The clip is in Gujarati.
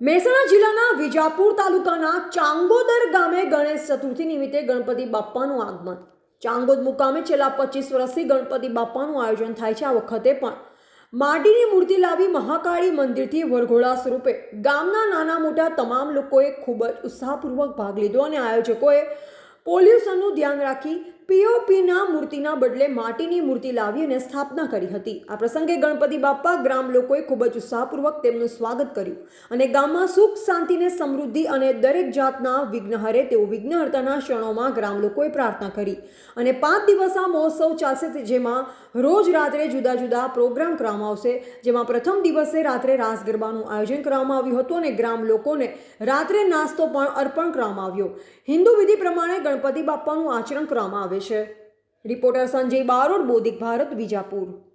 મહેસાણા જિલ્લાના વિજાપુર તાલુકાના ચાંગોદર ગામે ગણેશ ચતુર્થી નિમિત્તે ગણપતિ બાપ્પાનું આગમન. ચાંગોદ મુકામે છેલ્લા પચીસ વર્ષથી ગણપતિ બાપ્પાનું આયોજન થાય છે આ વખતે પણ. માટીની મૂર્તિ લાવી મહાકાળી મંદિરથી વરઘોડા સ્વરૂપે ગામના નાના મોટા તમામ લોકોએ ખૂબ જ ઉત્સાહપૂર્વક ભાગ લીધો અને આયોજકોએ પોલ્યુશનનું ધ્યાન રાખી પીઓપીના મૂર્તિના બદલે માટીની મૂર્તિ લાવી અને સ્થાપના કરી હતી. આ પ્રસંગે ગણપતિ બાપ્પા ગ્રામ લોકોએ ખૂબ જ ઉત્સાહપૂર્વક તેમનું સ્વાગત કર્યું અને ગામમાં સુખ શાંતિને સમૃદ્ધિ અને દરેક જાતના વિઘ્ન હરે તેવું વિઘ્નહર્તાના ક્ષણોમાં ગ્રામ લોકોએ પ્રાર્થના કરી. અને પાંચ દિવસ આ મહોત્સવ ચાલશે જેમાં રોજ રાત્રે જુદા જુદા પ્રોગ્રામ કરવામાં આવશે, જેમાં પ્રથમ દિવસે રાત્રે રાસ ગરબાનું આયોજન કરવામાં આવ્યું હતું અને ગ્રામ લોકોને રાત્રે નાસ્તો પણ અર્પણ કરવામાં આવ્યો. હિન્દુ વિધિ પ્રમાણે ગણપતિ બાપ્પાનું આચરણ કરવામાં આવે છે. રિપોર્ટર સંજય બારોડ બોધિક ભારત વિજાપુર.